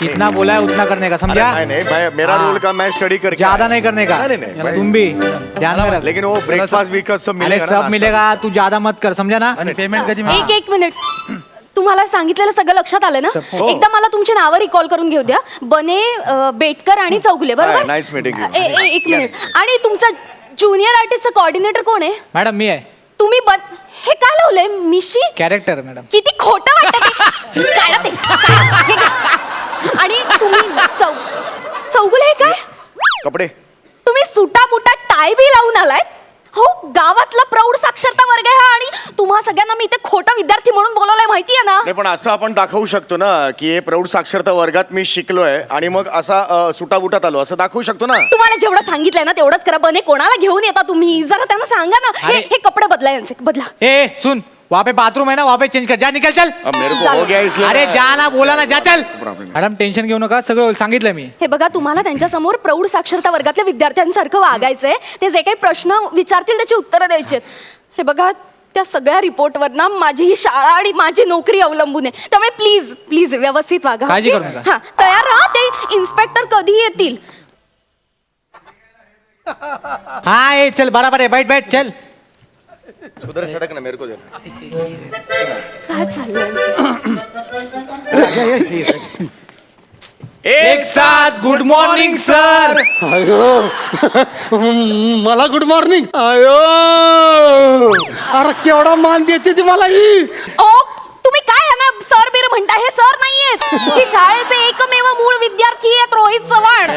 जितना बोला है उतना करने का समझा? नहीं नहीं मैं मेरा हाँ। रोल का मैं स्टडी करके ज्यादा। नहीं करने का। नहीं नहीं नहीं तुम भी ध्यान में रख। लेकिन वो ब्रेकफास्ट ब्रेकफास्ट सब मिलेगा सब? मिलेगा तू ज्यादा मत कर समझा ना? पेमेंट कधी एक एक मिनिट तुम्हाला सांगितलेलं सगळं लक्षात आलं ना? हो. एकदा मला तुमची नावं रिकॉल करून घेऊ द्या. बने बेटकर आणि चौगुले Hi, बरोबर. ए- ए- एक मिनिट आणि तुमचा ज्युनियर आर्टिस्टचा कोऑर्डिनेटर कोण आहे? मॅडम मी आहे. तुम्ही बन हे काय लावलंय? मिशी? कॅरेक्टर मॅडम किती खोटं वाटत. हे. आणि तुम्ही चौ चौगुले हे काय? कपडे. तुम्ही सुटा बुटा टाय बी लावून आलाय? हो गावातला प्रौढ साक्षरता वर्ग आहे हा आणि तुम्हा सगळ्यांना मी इथे खोटा विद्यार्थी म्हणून बोलवलंय माहितीये ना? नाही पण असं आपण दाखवू शकतो ना की हे प्रौढ साक्षरता वर्गात मी शिकलोय आणि मग असा अ, सुटाबुटात आलो असं दाखवू शकतो ना? तुम्हाला जेवढं सांगितलंय ना तेवढंच करा बने कोणाला घेऊन येता तुम्ही? जरा त्यांना सांगा ना. हे अरे- हे कपडे बदला यांचे बदला. ए सुन. वहाँ पे बाथरूम है ना वहाँ पे चेंज कर। जा निकल चल। अब मेरे को हो गया इसलिए अरे मैं- जा ना बोला ना जा चल। Problem. मॅडम टेन्शन घेऊ नका सगळं सांगितलं मी. हे बघा तुम्हाला त्यांच्यासमोर प्रौढ साक्षरता वर्गातल्या विद्यार्थ्यांसारखं वागायचंय. ते जे काही प्रश्न विचारतील त्याची उत्तरं द्यायची हे बघा त्या सगळ्या रिपोर्टवर ना माझी ही शाळा आणि माझी नोकरी अवलंबून आहे. त्यामुळे प्लीज प्लीज व्यवस्थित वागा काळजी okay? करू नका. हा तयार राहा ते इन्स्पेक्टर कधी येतील? हाँ ए चल बराबर है बैठ बैठ चल. सुधर सडक ना मेरे को दे काय चाललंय एक साथ गुड मॉर्निंग सर अयो. मला गुड मॉर्निंग अयो. अरे केवढा मान देते ती मला ही. ओ तुम्ही काय आहे ना सर बीर म्हणता हे सर नाहीयेत. हे शाळेचे एकमेव मूळ विद्यार्थी आहेत रोहित चव्हाण.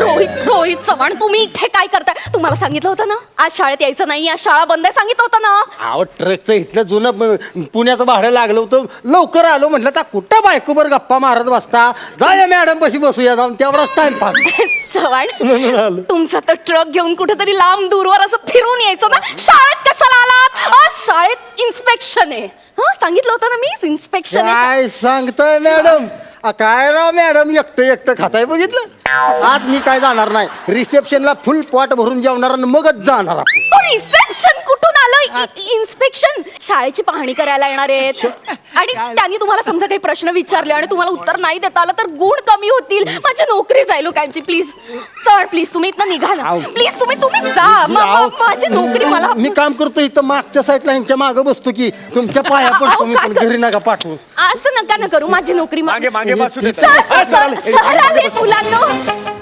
रोहित रोहित चव्हाण तुम्ही इथे काय करताय? तुम्हाला सांगितलं होतं ना? आज शाळेत यायचं नाही आज शाळा बंद आहे सांगितलं होतं ना? अहो ट्रकचं इथलं जुनं ब- पुण्याचं भाडं लागलं होतं. लवकर आलो म्हटलं त्या कुठं बायकोबर गप्पा मारत बसता? जाऊया मॅडम पशी बसूया जाऊन तेवढाच टाइमपास चव्हाण तुमचा तर ट्रक घेऊन कुठेतरी लांब दूरवर असं फिरून यायचं ना? शाळेत कशाला आलात? आज शाळेत इन्स्पेक्शन आहे. हा सांगितलं होतं ना मी? इन्स्पेक्शन काय सांगताय मॅडम? आ, काय राव मॅडम एकटं एकटं खाताय बघितलं? आज मी काय जाणार नाही. रिसेप्शनला फुल पॉट भरून जेवणार आणि मगच जाणार आपण. रिसेप्शन कुठून आलं? इन्स्पेक्शन शाळेची पाहणी करायला येणार आहेत. आणि त्यांनी तुम्हाला समजा काही प्रश्न विचारले आणि तुम्हाला उत्तर नाही देता आलं तर गुण कमी होतील. माझी नोकरी जाईल लोकांची प्लीज चढ प्लीज तुम्ही इथनं निघा ना. प्लीज तुम्ही तुम्ही जा. म- आव. म- माझी नोकरी मला मी काम करतो इथं मागच्या साईडला यांच्या मागं बसतो की तुमच्या पाया अहो, पडतो मी काय पण कर- घरी नका पाठवू. असं नका ना करू. माझी नोकरी मा- मागे मागे बसू देत सर, सर, सर, सर आले मुलांनो.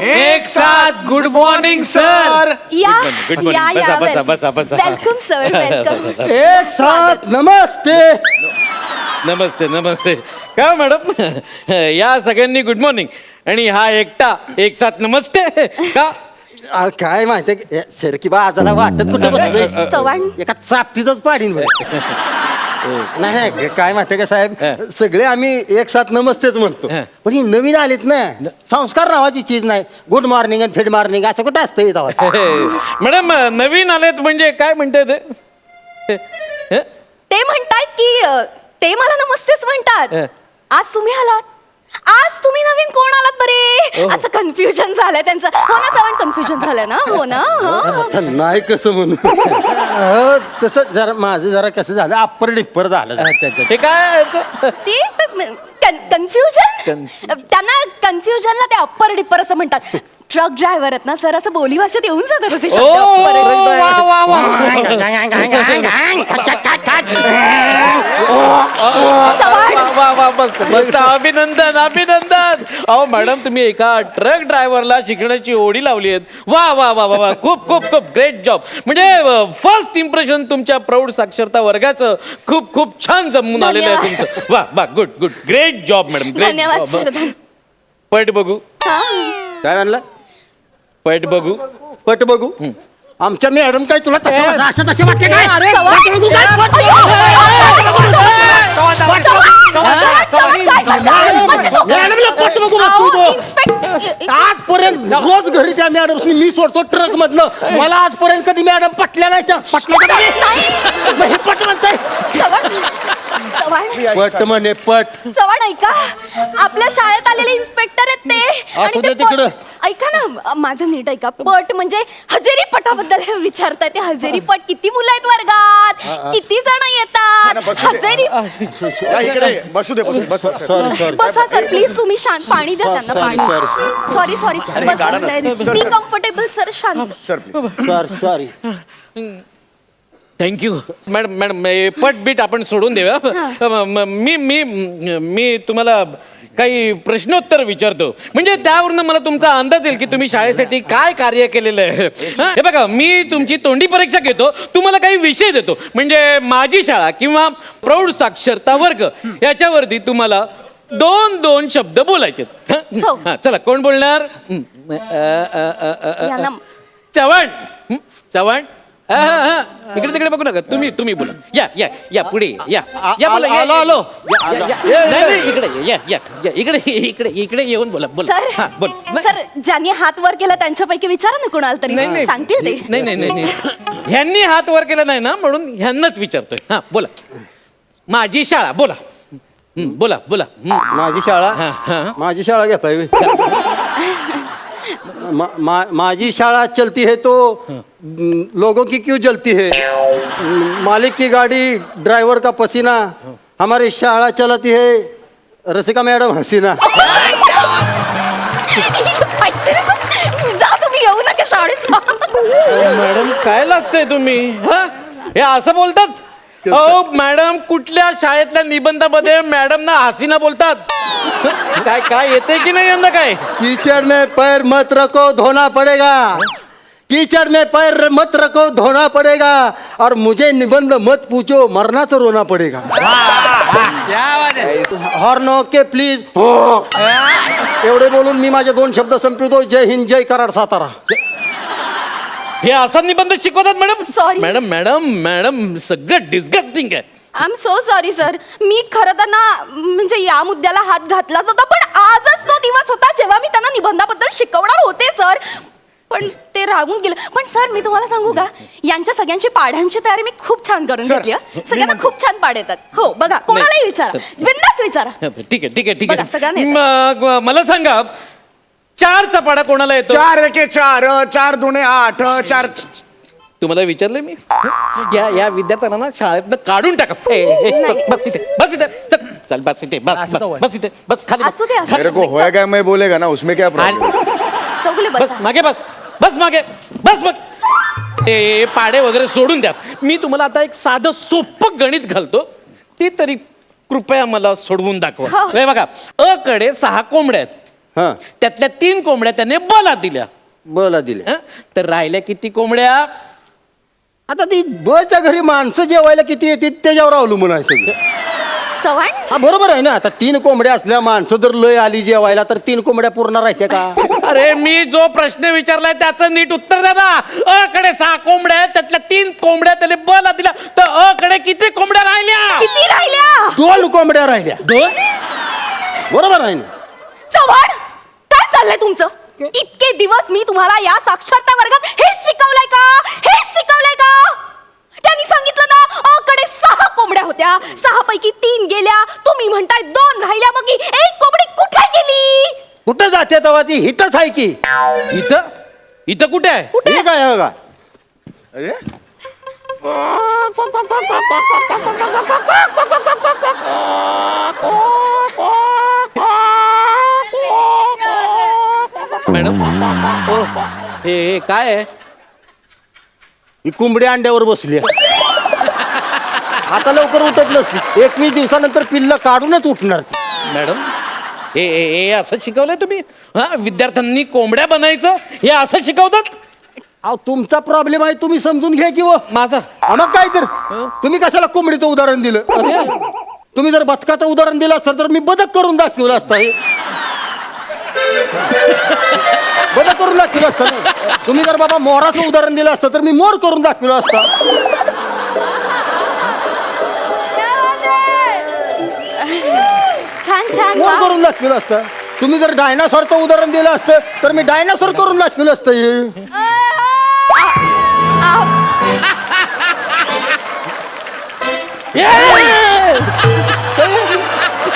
एक साथ गुड मॉर्निंग सर या good morning. या बसा, या बसा, बसा, बसा. वेलकम सर वेलकम एक साथ नमस्ते. नमस्ते नमस्ते. का मॅडम या सगळ्यांनी गुड मॉर्निंग आणि हा एकटा एक साथ नमस्ते. का? काय माहितीये सर की बा आजाला वाटत कुठं बसलोय? चव्हाण. एका चापटीतच पाडीन बरं. नाही नाही, काय माहितीये का साहेब? हं. सगळे आम्ही एक साथ नमस्तेच म्हणतो. हं. पण ही नवीन आलीत ना संस्कार नावाची चीज नाही. गुड मॉर्निंग आणि फिड मॉर्निंग असं कुठं असतं इथं मॅडम नवीन आलेत म्हणजे काय म्हणते ते? ते म्हणतायत की अ, ते मला नमस्तेच म्हणतात. हं. आज तुम्ही आलात. आज तुम्ही नवीन कोण आलात बरे? असं कन्फ्युजन झालंय त्यांचं. हो ना चव्हाण कन्फ्युजन झालंय ना? हो ना? हं. आता नाही कसं म्हणू? अहो, तसं जरा माझं जरा कसं झालं अप्पर डिप्पर झालं. जरा. अच्छा अच्छा. ते काय याचं? ते कन्फ्युजन त्यांना कन्फ्युजनला ते अप्पर डिप्पर असं म्हणतात. ट्रक ड्रायव्हर आहेत ना सर असं बोली भाषेत येऊन जातात असे ओ, वा, वा, वा. चव्हाण. वा, वा, वा, मस्त, मस्त. अभिनंदन अभिनंदन. अहो मॅडम तुम्ही एका ट्रक ड्रायव्हरला शिकण्याची ओढी लावली आहेत. वा वा वा वा वा. खूप खूप खूप. ग्रेट जॉब म्हणजे फर्स्ट इम्प्रेशन तुमच्या प्रौढ साक्षरता वर्गाचं खूप खूप छान जमून आलेलं आहे धन्यवाद. तुमचं. वा वा good good great job madam great धन्यवाद सर. धन- पट बघू. काय म्हणलं? पट बघू पट बघू आमच्या मॅडम काय तुला तसं वाटलं? असं तसे वाटले काय चव्हाण? पट बघू काय? बघू. मॅडमला बघू तो. आजपर्यंत रोज घरी त्या मॅडम मी सोडतो ट्रक मधनं मला आजपर्यंत कधी मॅडम पटल्या नाही त्या पटल्या का नाही? नाही मग हे पट म्हणताय चव्हाण. पट म्हणे पट. चव्हाण ऐका. आपल्या शाळेत आलेले इन्स्पेक्टर आहेत ते. असू ते दे तिकडं. पट- ऐका ना माझं नीट ऐका. पट म्हणजे हजेरी पटाबद्दल विचारताय ते हजेरी पट किती मुलं आहेत वर्गात? किती जण येतात? बसू दे. हजेरी या इकडे बसू दे बसू बस सॉरी. सॉरी बसा सर. प्लीज तुम्ही शांत पाणी द्या त्यांना Sorry, पाणी. सॉरी सॉरी बसा ना. Be comfortable sir. शांत. Sir please sorry sorry thank you madam madam हे पट बीट आपण सोडून देऊया. म- म- मी मी मी तुम्हाला काही प्रश्नोत्तर विचारतो. म्हणजे त्यावरनं मला तुमचा अंदाज येईल की तुम्ही शाळेसाठी काय कार्य केलेलं आहे. हा, हे बघा मी तुमची तोंडी परीक्षा घेतो तुम्हाला काही विषय देतो. म्हणजे माझी शाळा किंवा प्रौढ साक्षरता वर्ग याच्यावरती तुम्हाला दोन दोन शब्द बोलायचे हो. चला कोण बोलणार? हं, अ, अ, अ, अ, अ, यांना चव्हाण. हं? चव्हाण. इकडे तिकडे बघू नका. तुम्ही तुम्ही बोला. या या या पुढे या. या बोला या, आलो, या, आलो. या, या, या. नाही, नाही, इकडे या या या. इकडे इकडे इकडे येऊन बोला बोला. हा, सर बोल. नाही, सर ज्यांनी हात वर केला त्यांच्यापैकी विचारा ना कुणाला नाही, तरी. नाही. सांगतील ते. नाही नाही नाही नाही. ह्यांनी हात वर केला नाही ना म्हणून ह्यांनाच विचारतोय. हा बोला. माझी शाळा बोला. हं, बोला बोला. हं. माझी शाळा? हा. माझी शाळा घेताय व्हय. मा, मा, माझी शाळा चलती है तो लोगों की क्यों जलती है? न, मालिक की गाड़ी ड्राइवर का पसीना हमारी शाळा चलती है रसिका मैडम हसीना। काहीतरी- जा तुम्ही येऊ नका शाळेत. मॅडम काय लाजताय तुम्ही हा? हे असं बोलतात? अहो मॅडम कुठल्या शाळेतल्या निबंधामध्ये मॅडम ना हसीना बोलतात? काय काय येते की नाही यंदा काय? कीचड़ में पैर मत रखो धोना पड़ेगा. कीचड़ में पैर मत रखो धोना पड़ेगा और मुझे निबंध मत पूछो मरना तो रोना पड़ेगा। हॉर्न के प्लीज हो। एवढे बोलून मी माझे दोन शब्द संपवतो जय हिंद जय कराड सातारा। हे असा निबंध शिकवतात madam? Sorry. Madam madam madam सगळं डिस्गस्टिंग आहे. I am so sorry sir मी खरं तर ना म्हणजे या मुद्द्याला हात घातलाच होता पण आजच तो दिवस होता जेव्हा मी त्यांना निबंधाबद्दल शिकवणार होते सर पण ते राहून गेलं. पण सर मी तुम्हाला सांगू का? यांच्या सगळ्यांची पाढ्यांची तयारी मी खूप छान करून Sir, घेतली हं. मी सगळ्यांना म्हणतो- खूप छान पाढ येतात. हो बघा कोणालाही विचारा. तर- बिंदास विचारा. ठीक आहे ठीक आहे ठीक बघा, सगळ्यांना आहे येतं. मग मला सांगा चार चपाडा कोणाला येतो? चार एके चार चार दोने आठ चार तुम्हाला विचारलं मी? या या विद्यार्थ्यांना ना शाळेतनं काढून टाका. ए, ए, नाही. बस इथे बस इथे. चल, चल बस इथे बस बस, इथे बस खाली बस. असू दे असू मेरे को क्या मैं बोलेगा ना उसमें क्या प्रॉब्लम आणि- चौगुले बस. बसा मागे बस. बस मागे बस मग. ते पाडे वगैरे सोडून द्या. मी तुम्हाला आता एक साधं सोपं गणित घालतो. ते तरी कृपया मला सोडवून दाखवा. हो. हे बघा अ कडे सहा कोंबड्या आहेत. हा. त्यातल्या तीन कोंबड्या त्याने बला दिल्या. बोला दिले हं? तर राहिल्या किती कोंबड्या? आता ती बसच्या घरी माणसं जेवायला किती येते त्याच्यावर अवलंबून आहे सगळं. चव्हाण? हा बरोबर आहे ना. आता तीन कोंबड्या असल्या माणसं जर लय आली जेवायला तर तीन कोंबड्या पूर्ण राहते का? अरे मी जो प्रश्न विचारलाय त्याचं नीट उत्तर द्या ना. अ कडे सहा कोंबड्या आहेत त्यातल्या तीन कोंबड्या त्याने बला दिल्या तर अ कडे किती कोंबड्या राहिल्या? किती राहिल्या? दोन कोंबड्या राहिल्या. दोन? बरोबर आहे ना? चव्हाण काय चाललंय तुमचं? इतके दिवस मी तुम्हाला या साक्षरता वर्गात हेच शिकवलंय का? हेच शिकवलंय का? त्यांनी सांगितलं ना अ, कडे सहा कोंबड्या होत्या. सहा पैकी तीन गेल्या. तुम्ही म्हणताय दोन राहिल्या. मग ही एक कोंबडी कुठे गेली? कुठं जाते तेव्हा ती? हितच आहे की. इथं? इथं कुठे आहे? हे काय आहे बघा. अरे? मॅडम हो. हे हे काय आहे? ही कोंबडी अंड्यावर बसली आहे. आता लवकर उठत नसली. एकवीस दिवसानंतर पिल्ल काढूनच उठणार. ती. मॅडम हे हे हे असं शिकवलंय तुम्ही? हा विद्यार्थ्यांनी कोंबड्या बनायचं हे असं शिकवतात? अहो तुमचा प्रॉब्लेम आहे तुम्ही समजून घ्या की व माझा? हा, मग काय तर? तुम्ही कशाला कोंबडीचं उदाहरण दिलं? अरे. तुम्ही जर बदकाचं उदाहरण दिलं असतं तर मी बदक करून दाखवलं असतं. हे. बदक करून दाखवलं असतं ना. तुम्ही जर बाबा मोराचं उदाहरण दिलं असतं तर मी मोर करून दाखवलं असतं. छान. करून दाखवलं असतं. तुम्ही जर डायनासॉरचं उदाहरण दिलं असतं तर मी डायनासॉर करून दाखवलं असतं हे.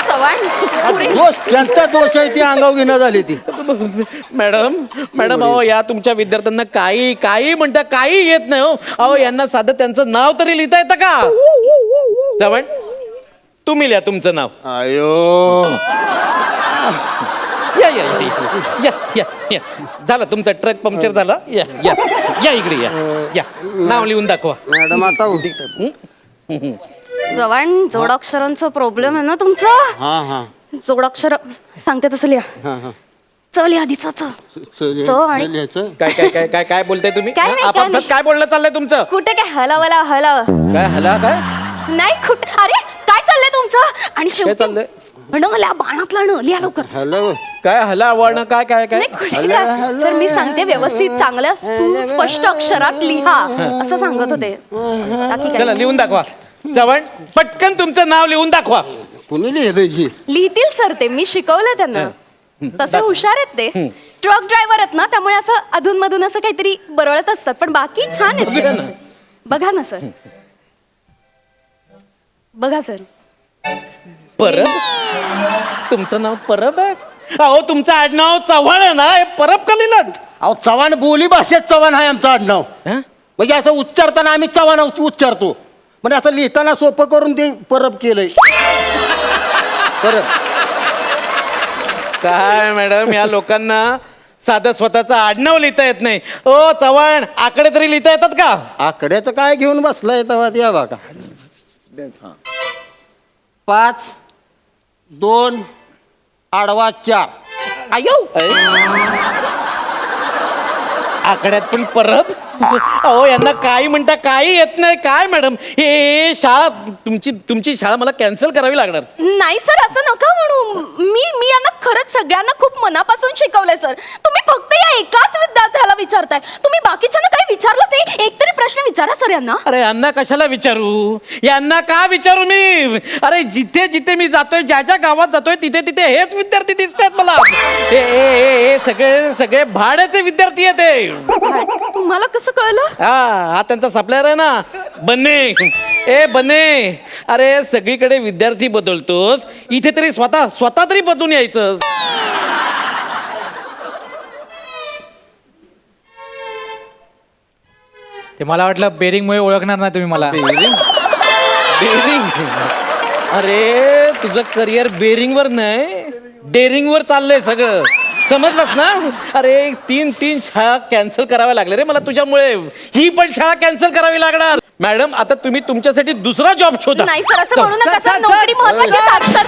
चव्हाण पुरे. दोष त्यांचा दोष आहे ती अंगाव घेणं झाली ती. मॅडम मॅडम अहो या तुमच्या विद्यार्थ्यांना काही काही म्हणता काही येत नाही हो. अहो यांना साधं त्यांचं नाव तरी लिहिता येतं का? चव्हाण तुम्ही लिहा तुमचं नाव. अयो. या या या या या या. झालं तुमचा ट्रक पंक्चर झाला? या या या इकडे या या. नाव लिहून दाखवा. मॅडम आता उठी चव्हाण जोडाक्षरांचा प्रॉब्लेम आहे ना तुमचा? हा हा. जोडाक्षर सांगते तसं लिहा. हा हा. च लिहा आधी च आणि- लिहायचं? काय काय काय काय काय बोलताय तुम्ही? काय नाही, काय आपापसात नाही. काय बोलणं चाललंय तुमचं? कुठे काय? हलावला हलाव. काय हला काय? नाही कुठे अरे आणि शेवटी चाललंय? बाणातला न लिहा लवकर. हॅलो. काय हला काय काय काय? नाही कुठे काय? सर मी सांगते व्यवस्थित चांगल्या सुस्पष्ट अक्षरात लिहा. असं सांगत होते. बाकी काय चला. लिहून दाखवा. चव्हाण पटकन तुमचं नाव लिहून दाखवा. कुणी लिहिलंय जी लिहितील सर ते मी शिकवलं त्यांना. तसे हुशार आहेत ते. ट्रक ड्रायव्हर आहेत ना त्यामुळे असं अधून मधून असं काहीतरी बरळत असतात. पण बाकी छान आहेत. ते. बघा ना सर. बघा सर. परब? तुमचं नाव परब आहे? अहो तुमचं आडनाव चव्हाण आहे ना हे परब का लिहिलं अहो चव्हाण बोली भाषेत चव्हाण आहे आमचं आडनाव. हं? म्हणजे असं उच्चारताना आम्ही चव्हाण उच्चारतो. म्हणजे असं लिहिताना सोपं करून ते परब केलंय. परब. काय मॅडम या लोकांना साधं स्वतःचं आडनाव लिहिता येत नाही. ओ चव्हाण आकडे तरी लिहिता येतात का? आकड्याचं काय घेऊन बसलाय तेव्हा या बघा. पाच दोन आडवा चार. आयो! आकड्यात पण परब? अहो यांना काही म्हणता काही येत नाही. काय मॅडम? हे शाळा तुमची तुमची शाळा मला कॅन्सल करावी लागणार. नाही सर असं नका म्हणू. मी मी यांना खरंच सगळ्यांना खूप मनापासून शिकवलंय सर. तुम्ही फक्त या एकाच विद्यार्थ्याला विचारताय. तुम्ही बाकीच्यांना काही विचारलंच नाही. एक तरी प्रश्न विचारा सर यांना. अरे यांना कशाला विचारू? यांना का विचारू मी? अरे जिथे जिथे मी जातोय ज्या ज्या गावात जातोय तिथे तिथे हेच विद्यार्थी दिसतात मला. हे सगळे सगळे भाड्याचे विद्यार्थी आहेत हे. तुम्हाला कसं कळलं? हा हा त्यांचा सप्लायर आहे ना. बन्ने. ए बन्ने. अरे सगळीकडे विद्यार्थी बदलतोस. इथे तरी स्वतः स्वतः तरी बदलून यायचं ते मला वाटलं बेरिंगमुळे ओळखणार नाही तुम्ही मला. बेरिंग? बेरिंग? अरे तुझं करिअर बेरिंग वर नाही. डेअरिंग वर चाललंय सगळं. समजलंस ना अरे तीन तीन शाळा कॅन्सल कराव्या लागल्या रे मला तुझ्यामुळे ही पण शाळा कॅन्सल करावी लागणार मॅडम आता तुम्ही तुमच्यासाठी दुसरा जॉब शोधा नाही सर असं म्हणू नका सर महत्वाची. काय करणार? सर,